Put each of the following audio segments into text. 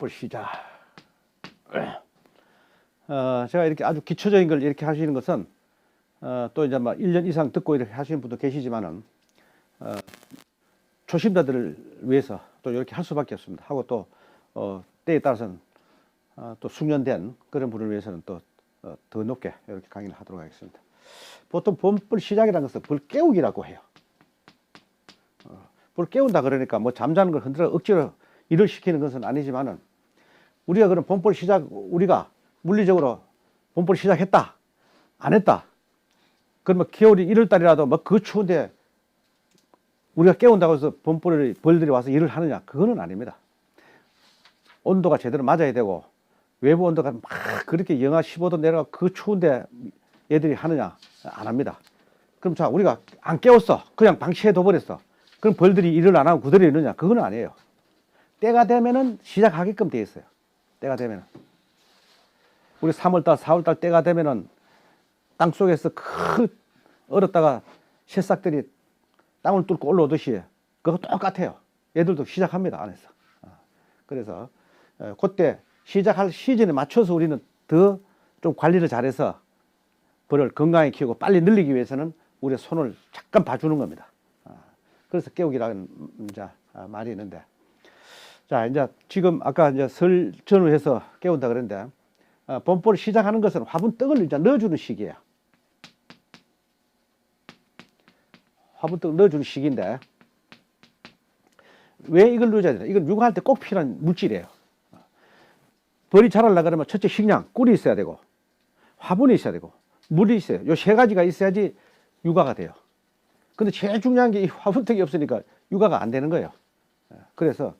범벌 시작. 어, 제가 이렇게 아주 기초적인 걸 이렇게 하시는 것은 어, 또 이제 막 1년 이상 듣고 이렇게 하시는 분도 계시지만은 어, 초심자들을 위해서 또 이렇게 할 수밖에 없습니다. 하고 또 어, 때에 따라서는 어, 또 숙련된 그런 분을 위해서는 또 어, 더 높게 이렇게 강의를 하도록 하겠습니다. 보통 범벌 시작이라는 것은 불 깨우기라고 해요. 어, 불 깨운다 그러니까 뭐 잠자는 걸 흔들어 억지로 일을 시키는 것은 아니지만은 우리가 그런 범벌 시작 우리가 물리적으로 범벌 시작했다 안 했다 그러면 겨울이 1월 달이라도 뭐그 추운데 우리가 깨운다고 해서 범벌 벌들이 와서 일을 하느냐 그거는 아닙니다. 온도가 제대로 맞아야 되고 외부 온도가 막 그렇게 영하 15도 내려가 그 추운데 얘들이 하느냐 안 합니다. 그럼 자 우리가 안 깨웠어 그냥 방치해 둬버렸어 그럼 벌들이 일을 안 하고 그대로 있느냐 그거는 아니에요. 때가 되면은 시작하게끔 돼 있어요. 때가 되면은 우리 3월달, 4월달 때가 되면은 땅 속에서 큰 얼었다가 새싹들이 땅을 뚫고 올라오듯이 그거 똑같아요. 얘들도 시작합니다 안에서. 어, 그래서 어, 그때 시작할 시즌에 맞춰서 우리는 더 좀 관리를 잘해서 벌을 건강히 키우고 빨리 늘리기 위해서는 우리의 손을 잠깐 봐주는 겁니다. 어, 그래서 깨우기라는 말이 있는데 자, 이제 지금 아까 이제 설 전후해서 깨운다 그랬는데 어, 봄보를 시작하는 것은 화분 떡을 이제 넣어주는 시기예요. 화분 떡 넣어주는 시기인데 왜 이걸 넣어줘야 되나? 이건 육아할 때 꼭 필요한 물질이에요. 벌이 자라려 그러면 첫째 식량, 꿀이 있어야 되고 화분이 있어야 되고 물이 있어요. 요 세 가지가 있어야지 육아가 돼요. 근데 제일 중요한 게 이 화분떡이 없으니까 육아가 안 되는 거예요. 그래서 어, 요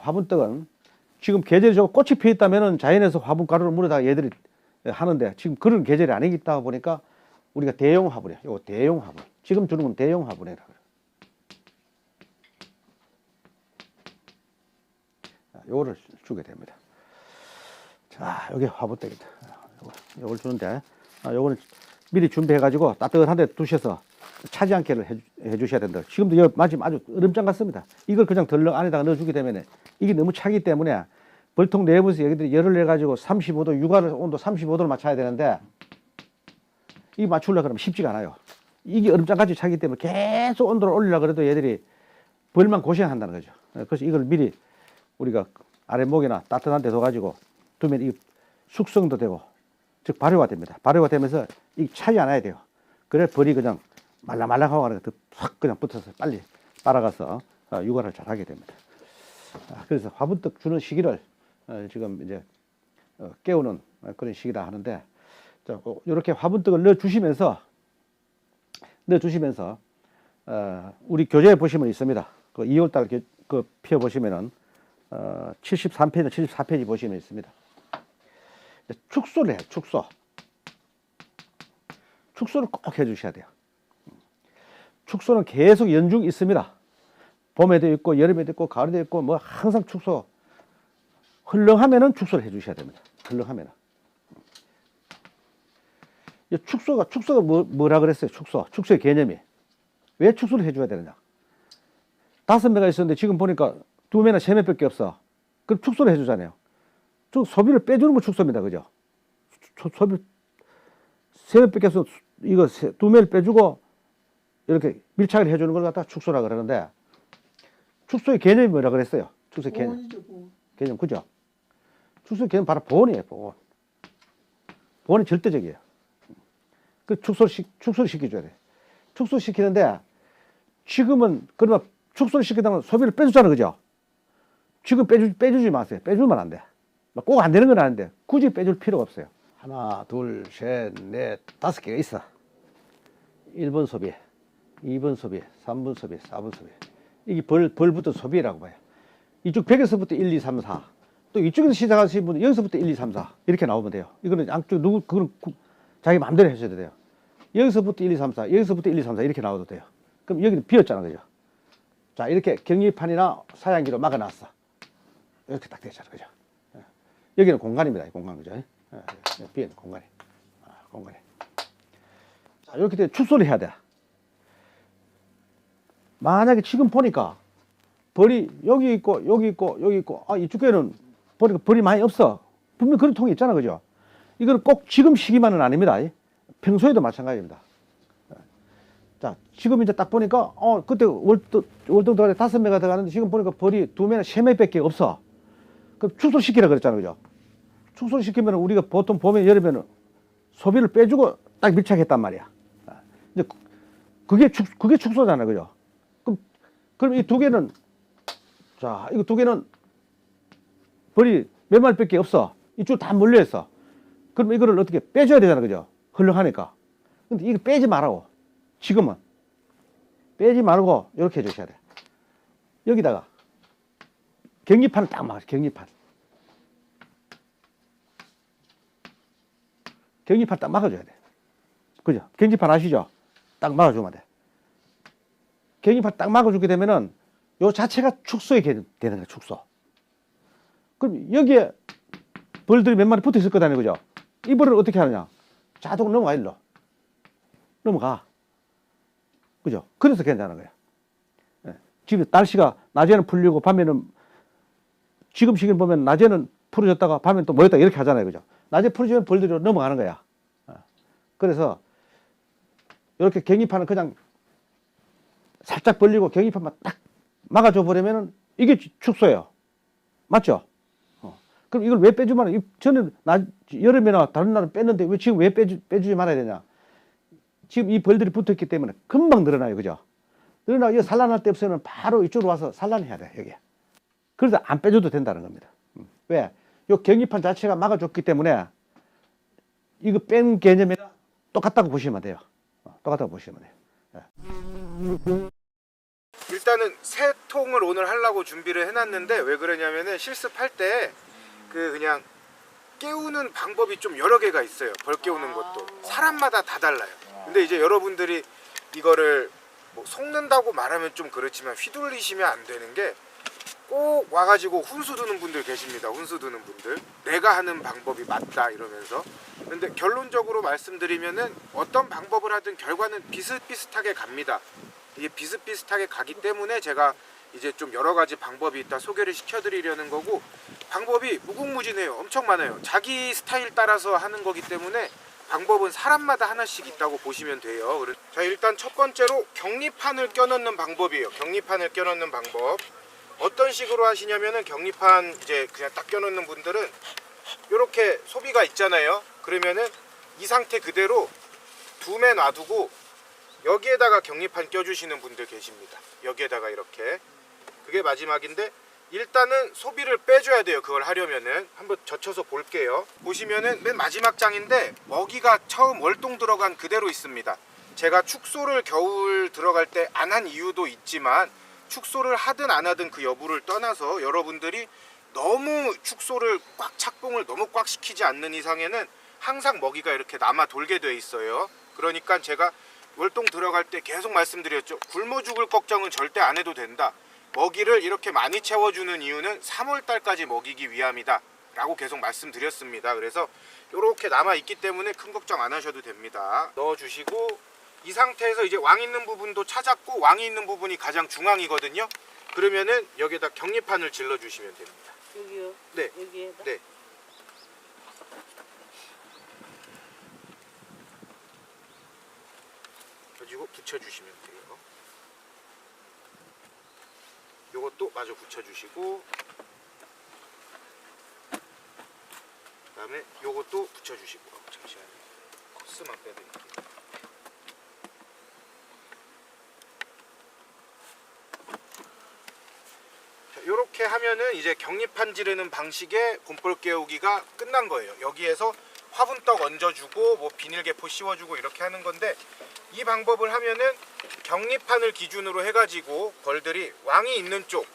화분떡은 지금 계절이 좀 꽃이 피어 있다면은 자연에서 화분 가루를 물어다가 얘들이 하는데 지금 그런 계절이 아니기 다 보니까 우리가 대용 화분이에요. 요 대용 화분. 지금 주는 건 대용 화분이라 그래요. 자, 요거를 주게 됩니다. 자, 여기 화분떡이다. 요걸 주는데, 아, 요거는 미리 준비해가지고 따뜻한 데 두셔서 차지 않게 해, 해주셔야 된다. 지금도 여기 마침 아주 얼음장 같습니다. 이걸 그냥 덜렁 안에다가 넣어주게 되면 이게 너무 차기 때문에 벌통 내부에서 여기들이 열을 내가지고 35도, 육아를 온도 35도를 맞춰야 되는데 이 맞추려고 그러면 쉽지가 않아요. 이게 얼음장같이 차기 때문에 계속 온도를 올리려고 그래도 얘들이 벌만 고생한다는 거죠. 그래서 이걸 미리 우리가 아랫목이나 따뜻한 데 둬가지고 두면 이 숙성도 되고 즉 발효가 됩니다. 발효가 되면서 이 차지 않아야 돼요. 그래 벌이 그냥 말랑말랑하고 하는 확 그냥 붙어서 빨리 빨아가서 어, 육아를 잘 하게 됩니다. 아, 그래서 화분떡 주는 시기를 어, 지금 이제 어, 깨우는 그런 시기라 하는데 이렇게 화분떡을 넣어 주시면서 넣어 주시면서 우리 교재에 보시면 있습니다. 그 2월달 그 피어 보시면은 어, 73페이지, 74페이지 보시면 있습니다. 축소를 해요, 축소. 축소를 꼭 해주셔야 돼요. 축소는 계속 연중 있습니다. 봄에도 있고, 여름에도 있고, 가을에도 있고, 뭐 항상 축소. 흘렁하면은 축소를 해 주셔야 됩니다. 흘렁하면은. 이 축소가, 축소가 뭐, 뭐라 그랬어요? 축소. 축소의 개념이. 왜 축소를 해줘야 되느냐? 다섯 매가 있었는데 지금 보니까 두 매나 세 매밖에 없어. 그럼 축소를 해주잖아요. 저 소비를 빼주는 거 축소입니다. 그죠? 소, 소비, 세 매밖에 없어. 이거 세, 두 매를 빼주고 이렇게 밀착을 해주는 걸 갖다 축소라 그러는데 축소의 개념이 뭐라 그랬어요? 축소의 개념. 보온이죠, 보온. 개념, 그죠? 축소의 개념 바로 보온이에요, 보온. 보온이 절대적이에요. 그 축소를, 시, 축소를 시켜줘야 돼. 축소시키는데 지금은 그러면 축소를 시키다면 소비를 빼주잖아, 그죠? 지금 빼주, 빼주지 마세요. 빼주면 안 돼. 꼭 안 되는 건 아닌데 굳이 빼줄 필요가 없어요. 하나, 둘, 셋, 넷, 다섯 개가 있어. 1번 소비, 2번 소비, 3번 소비, 4번 소비. 이게 벌, 벌부터 소비라고 봐요. 이쪽 100에서부터 1, 2, 3, 4. 또 이쪽에서 시작하시는 분은 여기서부터 1, 2, 3, 4. 이렇게 나오면 돼요. 이거는 양쪽 누구, 구- 자기 마음대로 하셔도 돼요. 여기서부터 1, 2, 3, 4, 여기서부터 1, 2, 3, 4 이렇게 나와도 돼요. 그럼 여기는 비었잖아, 그죠? 자, 이렇게 격리판이나 사양기로 막아놨어. 이렇게 딱 되잖아, 그죠? 예. 여기는 공간입니다, 이 공간, 그죠? 예, 예, 비어있는 공간이. 아, 공간이. 자, 이렇게 돼 축소를 해야 돼. 만약에 지금 보니까 벌이 여기 있고, 여기 있고, 여기 있고, 아, 이쪽에는 보니까 벌이 많이 없어. 분명 그런 통이 있잖아, 그죠? 이거는 꼭 지금 시기만은 아닙니다. 평소에도 마찬가지입니다. 자, 지금 이제 딱 보니까, 어, 그때 월등, 월등도안에 다섯 매가 들어가는데 지금 보니까 벌이 두 매나 세 매밖에 없어. 그럼 축소시키라 그랬잖아, 그죠? 축소시키면 우리가 보통 봄에 여름에는 소비를 빼주고 딱 밀착했단 말이야. 아, 이제 그- 그게 축, 그게 축소잖아, 그죠? 그럼, 이 두 개는, 자, 이거 두 개는 벌이 몇 마리밖에 없어. 이쪽 다 몰려 있어. 그럼 이거를 어떻게 빼줘야 되잖아, 그죠? 흘렁하니까. 근데 이거 빼지 말라고. 지금은. 빼지 말고, 이렇게 해주셔야 돼. 여기다가, 격리판을 딱 막아, 격리판. 격리판 딱 막아줘야 돼. 그죠? 격리판 아시죠? 딱 막아주면 돼. 격리판 딱 막아주게 되면은, 요 자체가 축소에 되는 거야, 축소. 그럼 여기에 벌들이 몇 마리 붙어 있을 거다, 그죠? 이 벌을 어떻게 하느냐? 자동 넘어가, 일로. 넘어가. 그죠? 그래서 괜찮은 거야. 예. 지금 날씨가 낮에는 풀리고 밤에는 지금 시기를 보면 낮에는 풀어졌다가 밤에는 또 모였다 이렇게 하잖아요. 그죠? 낮에 풀어지면 벌들이 넘어가는 거야. 어. 그래서 이렇게 갱입판은 그냥 살짝 벌리고 갱입판만 딱 막아줘 버리면은 이게 축소예요. 맞죠? 어. 그럼 이걸 왜 빼주면 이 저는 나 여름이나 다른 날은 뺐는데 왜 지금 왜 빼주, 빼주지 말아야 되냐? 지금 이 벌들이 붙어 있기 때문에 금방 늘어나요, 그죠? 늘어나 이 산란할 때 없으면 바로 이쪽으로 와서 산란해야 돼 여기. 그래서 안 빼줘도 된다는 겁니다. 음. 왜? 요 경기판 자체가 막아줬기 때문에 이거 뺀 개념이랑 똑같다고 보시면 돼요. 어, 똑같다고 보시면 돼요. 일단은 세 통을 오늘 하려고 준비를 해놨는데 왜 그러냐면은 실습할 때 그 그냥 깨우는 방법이 좀 여러 개가 있어요. 벌 깨우는 것도 사람마다 다 달라요. 근데 이제 여러분들이 이거를 뭐 속는다고 말하면 좀 그렇지만 휘둘리시면 안 되는 게 꼭 와가지고 훈수 두는 분들 계십니다. 훈수 두는 분들 내가 하는 방법이 맞다 이러면서 근데 결론적으로 말씀드리면은 어떤 방법을 하든 결과는 비슷비슷하게 갑니다. 이게 비슷비슷하게 가기 때문에 제가 이제 좀 여러 가지 방법이 있다 소개를 시켜드리려는 거고 방법이 무궁무진해요. 엄청 많아요. 자기 스타일 따라서 하는 거기 때문에 방법은 사람마다 하나씩 있다고 보시면 돼요. 자 일단 첫 번째로 격리판을 껴넣는 방법이에요. 격리판을 껴넣는 방법. 어떤 식으로 하시냐면은 격리판 이제 그냥 딱 껴놓는 분들은 이렇게 소비가 있잖아요. 그러면은 이 상태 그대로 두 매 놔두고 여기에다가 격리판 껴주시는 분들 계십니다. 여기에다가 이렇게 그게 마지막인데 일단은 소비를 빼줘야 돼요. 그걸 하려면은 한번 젖혀서 볼게요. 보시면은 맨 마지막 장인데 먹이가 처음 월동 들어간 그대로 있습니다. 제가 축소를 겨울 들어갈 때 안 한 이유도 있지만 축소를 하든 안 하든 그 여부를 떠나서 여러분들이 너무 축소를 꽉 착봉을 너무 꽉 시키지 않는 이상에는 항상 먹이가 이렇게 남아 돌게 돼 있어요. 그러니까 제가 월동 들어갈 때 계속 말씀드렸죠. 굶어 죽을 걱정은 절대 안 해도 된다. 먹이를 이렇게 많이 채워주는 이유는 3월 달까지 먹이기 위함이다. 라고 계속 말씀드렸습니다. 그래서 이렇게 남아 있기 때문에 큰 걱정 안 하셔도 됩니다. 넣어주시고 이 상태에서 이제 왕 있는 부분도 찾았고 왕이 있는 부분이 가장 중앙이거든요. 그러면은 여기다 격리판을 질러 주시면 됩니다. 여기요. 네. 여기에다. 네. 가지고 붙여주시면 돼요. 요것도 마저 붙여주시고 그 다음에 요것도 붙여주시고 어, 잠시만요. 코스만 빼드릴게요. 이렇게 하면은 이제 격리판 지르는 방식의 곰볼 깨우기가 끝난 거예요. 여기에서 화분떡 얹어주고 뭐 비닐개포 씌워주고 이렇게 하는 건데 이 방법을 하면은 격리판을 기준으로 해가지고 벌들이 왕이 있는 쪽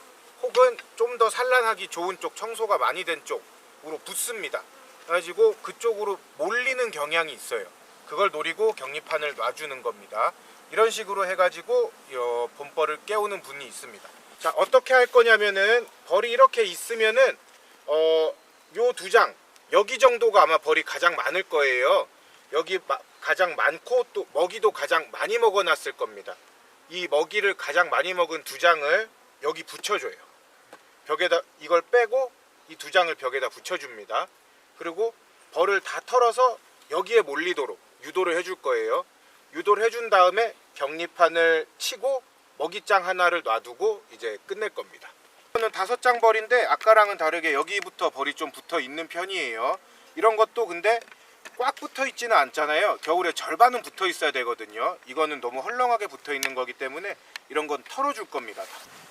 혹은 좀 더 산란하기 좋은 쪽 청소가 많이 된 쪽으로 붙습니다. 그래가지고 그쪽으로 몰리는 경향이 있어요. 그걸 노리고 격리판을 놔주는 겁니다. 이런 식으로 해가지고 어, 봄벌을 깨우는 분이 있습니다. 자 어떻게 할 거냐면은 벌이 이렇게 있으면은 어요 두 장 여기 정도가 아마 벌이 가장 많을 거예요. 여기 마- 가장 많고 또 먹이도 가장 많이 먹어놨을 겁니다. 이 먹이를 가장 많이 먹은 두 장을 여기 붙여줘요. 벽에다 이걸 빼고 이 두 장을 벽에다 붙여줍니다. 그리고 벌을 다 털어서 여기에 몰리도록 유도를 해줄 거예요. 유도를 해준 다음에 벽리판을 치고 먹이장 하나를 놔두고 이제 끝낼 겁니다. 이거는 다섯 장 벌인데 아까랑은 다르게 여기부터 벌이 좀 붙어 있는 편이에요. 이런 것도 근데 꽉 붙어 있지는 않잖아요. 겨울에 절반은 붙어 있어야 되거든요. 이거는 너무 헐렁하게 붙어 있는 거기 때문에 이런 건 털어줄 겁니다.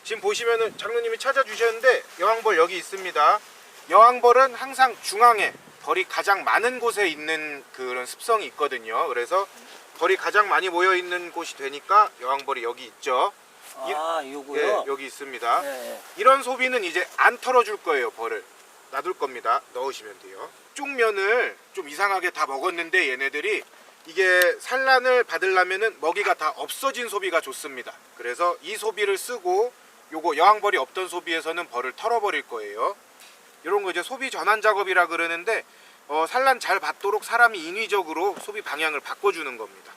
지금 보시면은 장로님이 찾아주셨는데 여왕벌 여기 있습니다. 여왕벌은 항상 중앙에 벌이 가장 많은 곳에 있는 그런 습성이 있거든요. 그래서 벌이 가장 많이 모여 있는 곳이 되니까 여왕벌이 여기 있죠. 아, 예, 요거요? 여기 있습니다. 예, 예. 이런 소비는 이제 안 털어줄 거예요 벌을 놔둘 겁니다. 넣으시면 돼요. 쪽 면을 좀 이상하게 다 먹었는데 얘네들이 이게 산란을 받으려면은 먹이가 다 없어진 소비가 좋습니다. 그래서 이 소비를 쓰고 요거 여왕벌이 없던 소비에서는 벌을 털어버릴 거예요. 이런 거 이제 소비 전환 작업이라 그러는데 어, 산란 잘 받도록 사람이 인위적으로 소비 방향을 바꿔주는 겁니다.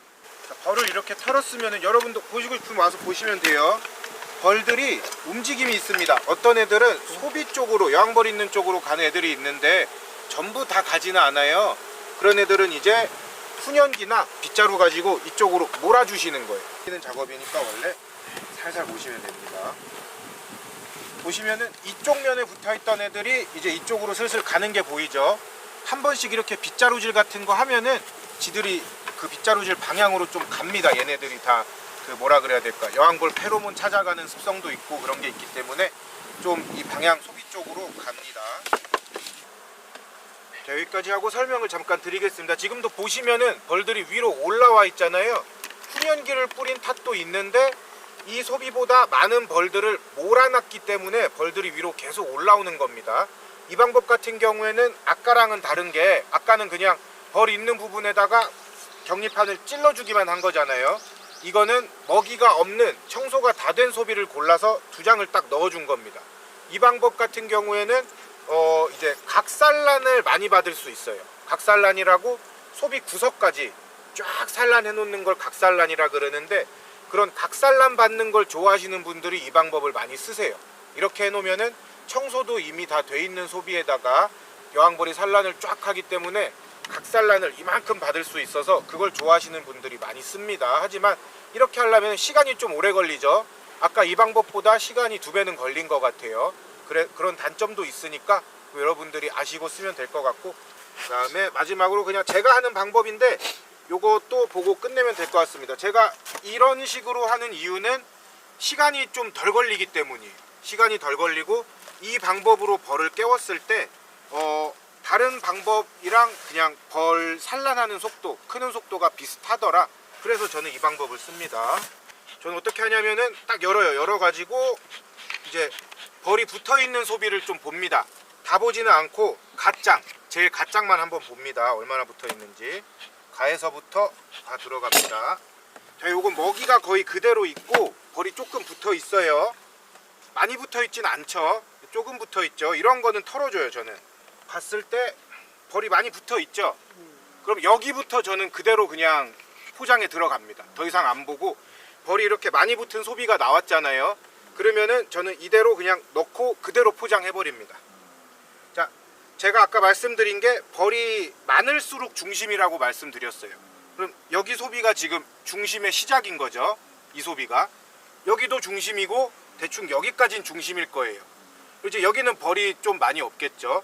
자, 벌을 이렇게 털었으면은 여러분도 보시고 싶으면 와서 보시면 돼요 벌들이 움직임이 있습니다. 어떤 애들은 소비 쪽으로 여왕벌 있는 쪽으로 가는 애들이 있는데 전부 다 가지는 않아요. 그런 애들은 이제 훈연기나 빗자루 가지고 이쪽으로 몰아주시는 거예요. 하는 작업이니까 원래 살살 보시면 됩니다. 보시면은 이쪽 면에 붙어있던 애들이 이제 이쪽으로 슬슬 가는 게 보이죠. 한 번씩 이렇게 빗자루질 같은 거 하면은 지들이 그 빗자루질 방향으로 좀 갑니다. 얘네들이 다 그 뭐라 그래야 될까 여왕벌 페로몬 찾아가는 습성도 있고 그런 게 있기 때문에 좀 이 방향 소비 쪽으로 갑니다. 자, 여기까지 하고 설명을 잠깐 드리겠습니다. 지금도 보시면은 벌들이 위로 올라와 있잖아요. 훈연기를 뿌린 탓도 있는데 이 소비보다 많은 벌들을 몰아놨기 때문에 벌들이 위로 계속 올라오는 겁니다. 이 방법 같은 경우에는 아까랑은 다른 게 아까는 그냥 벌 있는 부분에다가 격리판을 찔러주기만 한 거잖아요. 이거는 먹이가 없는 청소가 다 된 소비를 골라서 두 장을 딱 넣어준 겁니다. 이 방법 같은 경우에는 어 이제 각산란을 많이 받을 수 있어요. 각산란이라고 소비 구석까지 쫙 산란해 놓는 걸 각산란이라 그러는데 그런 각산란 받는 걸 좋아하시는 분들이 이 방법을 많이 쓰세요. 이렇게 해 놓으면은 청소도 이미 다 돼 있는 소비에다가 여왕벌이 산란을 쫙 하기 때문에 각산란을 이만큼 받을 수 있어서 그걸 좋아하시는 분들이 많이 씁니다. 하지만 이렇게 하려면 시간이 좀 오래 걸리죠. 아까 이 방법보다 시간이 두 배는 걸린 것 같아요. 그래 그런 단점도 있으니까 여러분들이 아시고 쓰면 될 것 같고 그 다음에 마지막으로 그냥 제가 하는 방법인데 요것도 보고 끝내면 될 것 같습니다. 제가 이런 식으로 하는 이유는 시간이 좀 덜 걸리기 때문이에요. 시간이 덜 걸리고 이 방법으로 벌을 깨웠을 때 어, 다른 방법이랑 그냥 벌 산란하는 속도, 크는 속도가 비슷하더라. 그래서 저는 이 방법을 씁니다. 저는 어떻게 하냐면은 딱 열어요. 열어가지고 이제 벌이 붙어 있는 소비를 좀 봅니다. 다 보지는 않고 갓장, 제일 갓장만 한번 봅니다. 얼마나 붙어 있는지. 가에서부터 다 들어갑니다. 자, 요건 먹이가 거의 그대로 있고 벌이 조금 붙어 있어요. 많이 붙어 있진 않죠. 조금 붙어 있죠. 이런 거는 털어줘요, 저는. 봤을 때 벌이 많이 붙어 있죠. 그럼 여기부터 저는 그대로 그냥 포장에 들어갑니다. 더 이상 안 보고 벌이 이렇게 많이 붙은 소비가 나왔잖아요. 그러면은 저는 이대로 그냥 넣고 그대로 포장해 버립니다. 자, 제가 아까 말씀드린 게 벌이 많을수록 중심이라고 말씀드렸어요. 그럼 여기 소비가 지금 중심의 시작인 거죠. 이 소비가 여기도 중심이고 대충 여기까지는 중심일 거예요. 이제 여기는 벌이 좀 많이 없겠죠.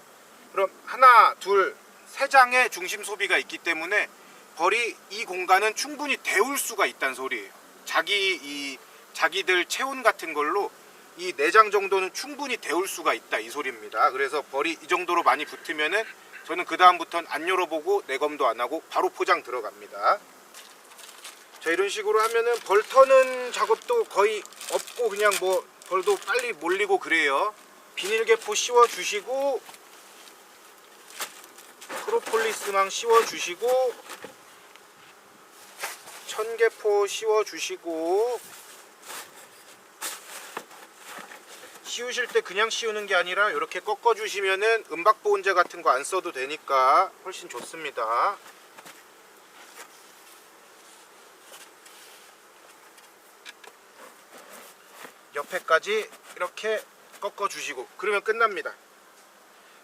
그럼 하나, 둘, 세 장의 중심 소비가 있기 때문에 벌이 이 공간은 충분히 데울 수가 있다는 소리예요. 자기 이 자기들 체온 같은 걸로 이 네 장 정도는 충분히 데울 수가 있다 이 소리입니다. 그래서 벌이 이 정도로 많이 붙으면은 저는 그 다음부터는 안 열어보고 내검도 안 하고 바로 포장 들어갑니다. 자 이런 식으로 하면은 벌 터는 작업도 거의 없고 그냥 뭐 벌도 빨리 몰리고 그래요. 비닐개포 씌워 주시고 프로폴리스망 씌워 주시고 천개포 씌워 주시고 씌우실 때 그냥 씌우는 게 아니라 이렇게 꺾어 주시면은 은박 보온제 같은 거 안 써도 되니까 훨씬 좋습니다. 옆에까지 이렇게 꺾어 주시고 그러면 끝납니다.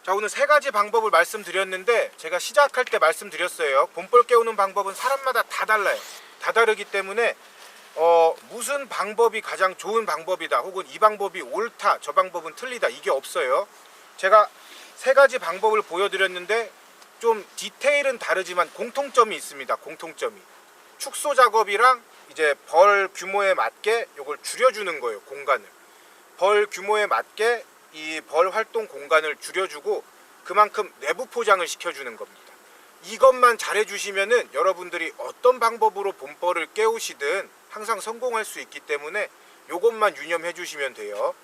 자 오늘 세 가지 방법을 말씀드렸는데 제가 시작할 때 말씀드렸어요. 봄벌 깨우는 방법은 사람마다 다 달라요. 다 다르기 때문에 어, 무슨 방법이 가장 좋은 방법이다 혹은 이 방법이 옳다 저 방법은 틀리다 이게 없어요. 제가 세 가지 방법을 보여드렸는데 좀 디테일은 다르지만 공통점이 있습니다. 공통점이 축소 작업이랑 이제 벌 규모에 맞게 이걸 줄여주는 거예요. 공간을 벌 규모에 맞게 이 벌 활동 공간을 줄여주고 그만큼 내부 포장을 시켜주는 겁니다. 이것만 잘해주시면은 여러분들이 어떤 방법으로 봄벌을 깨우시든 항상 성공할 수 있기 때문에 이것만 유념해 주시면 돼요.